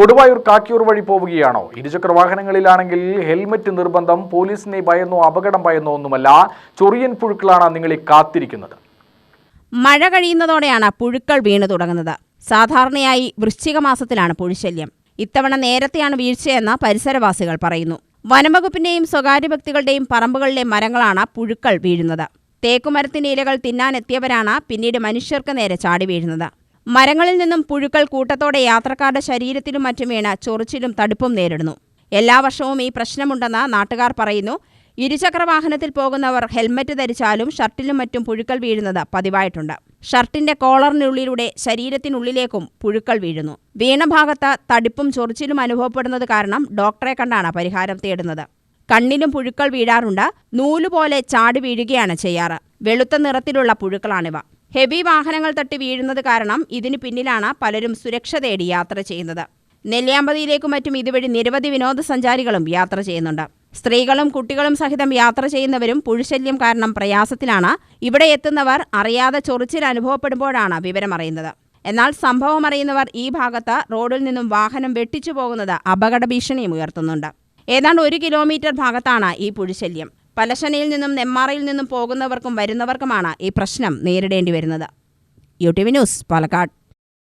കൊടുവായൂർ കാക്കിയൂർ വഴി പോവുകയാണോ? ഇരുചക്ര വാഹനങ്ങളിലാണെങ്കിൽ ഹെൽമറ്റ് നിർബന്ധം പോലീസിനെ ഭയന്നോ അപകടം ഭയന്നോ ഒന്നുമല്ല. ചൊറിയൻ പുഴുക്കളാണ് നിങ്ങളെ കാത്തിരിക്കുന്നത്. മഴ കഴിയുന്നതോടെയാണ് പുഴുക്കൾ വീണു തുടങ്ങുന്നത്. സാധാരണയായി വൃശ്ചിക മാസത്തിലാണ് പുഴുശല്യം. ഇത്തവണ നേരത്തെയാണ് വീഴ്ചയെന്ന് പരിസരവാസികൾ പറയുന്നു. വനംവകുപ്പിന്റെയും സ്വകാര്യ വ്യക്തികളുടെയും പറമ്പുകളിലെ മരങ്ങളാണ് പുഴുക്കൾ വീഴുന്നത്. തേക്കുമരത്തിന്റെ ഇലകൾ തിന്നാനെത്തിയവരാണ് പിന്നീട് മനുഷ്യർക്ക് നേരെ ചാടി വീഴുന്നത്. മരങ്ങളിൽ നിന്നും പുഴുക്കൾ കൂട്ടത്തോടെ യാത്രക്കാരുടെ ശരീരത്തിലും മറ്റും വീണ് ചൊറിച്ചിലും തടുപ്പും നേരിടുന്നു. എല്ലാ വർഷവും ഈ പ്രശ്നമുണ്ടെന്ന് നാട്ടുകാർ പറയുന്നു. ഇരുചക്ര വാഹനത്തിൽ പോകുന്നവർ ഹെൽമറ്റ് ധരിച്ചാലും ഷർട്ടിലും മറ്റും പുഴുക്കൾ വീഴുന്നത് പതിവായിട്ടുണ്ട്. ഷർട്ടിന്റെ കോളറിനുള്ളിലൂടെ ശരീരത്തിനുള്ളിലേക്കും പുഴുക്കൾ വീഴുന്നു. വീണ ഭാഗത്ത് തടിപ്പും ചൊറിച്ചിലും അനുഭവപ്പെടുന്നത് കാരണം ഡോക്ടറെ കണ്ടാണ് പരിഹാരം തേടുന്നത്. കണ്ണിലും പുഴുക്കൾ വീഴാറുണ്ട്. നൂലുപോലെ ചാടി വീഴുകയാണ് ചെയ്യാറ്. വെളുത്ത നിറത്തിലുള്ള പുഴുക്കളാണിവ. ഹെവി വാഹനങ്ങൾ തട്ടി വീഴുന്നത് കാരണം ഇതിനു പിന്നിലാണ് പലരും സുരക്ഷ തേടി യാത്ര ചെയ്യുന്നത്. നെല്ലിയാമ്പതിയിലേക്കും മറ്റും ഇതുവഴി നിരവധി വിനോദസഞ്ചാരികളും യാത്ര ചെയ്യുന്നുണ്ട്. സ്ത്രീകളും കുട്ടികളും സഹിതം യാത്ര ചെയ്യുന്നവരും പുഴുശല്യം കാരണം പ്രയാസത്തിലാണ്. ഇവിടെ എത്തുന്നവർ അറിയാതെ ചൊറിച്ചിൽ അനുഭവപ്പെടുമ്പോഴാണ് വിവരമറിയുന്നത് എന്നാൽ സംഭവം അറിയുന്നവർ ഈ ഭാഗത്ത് റോഡിൽ നിന്നും വാഹനം വെട്ടിച്ചു പോകുന്നത് അപകട ഭീഷണിയും ഉയർത്തുന്നുണ്ട്. ഏതാണ്ട് ഒരു കിലോമീറ്റർ ഭാഗത്താണ് ഈ പുഴുശല്യം. പലശനയിൽ നിന്നും നെമ്മാറയിൽ നിന്നും പോകുന്നവർക്കും വരുന്നവർക്കുമാണ് ഈ പ്രശ്നം നേരിടേണ്ടി വരുന്നത്. U T V news Palakkad.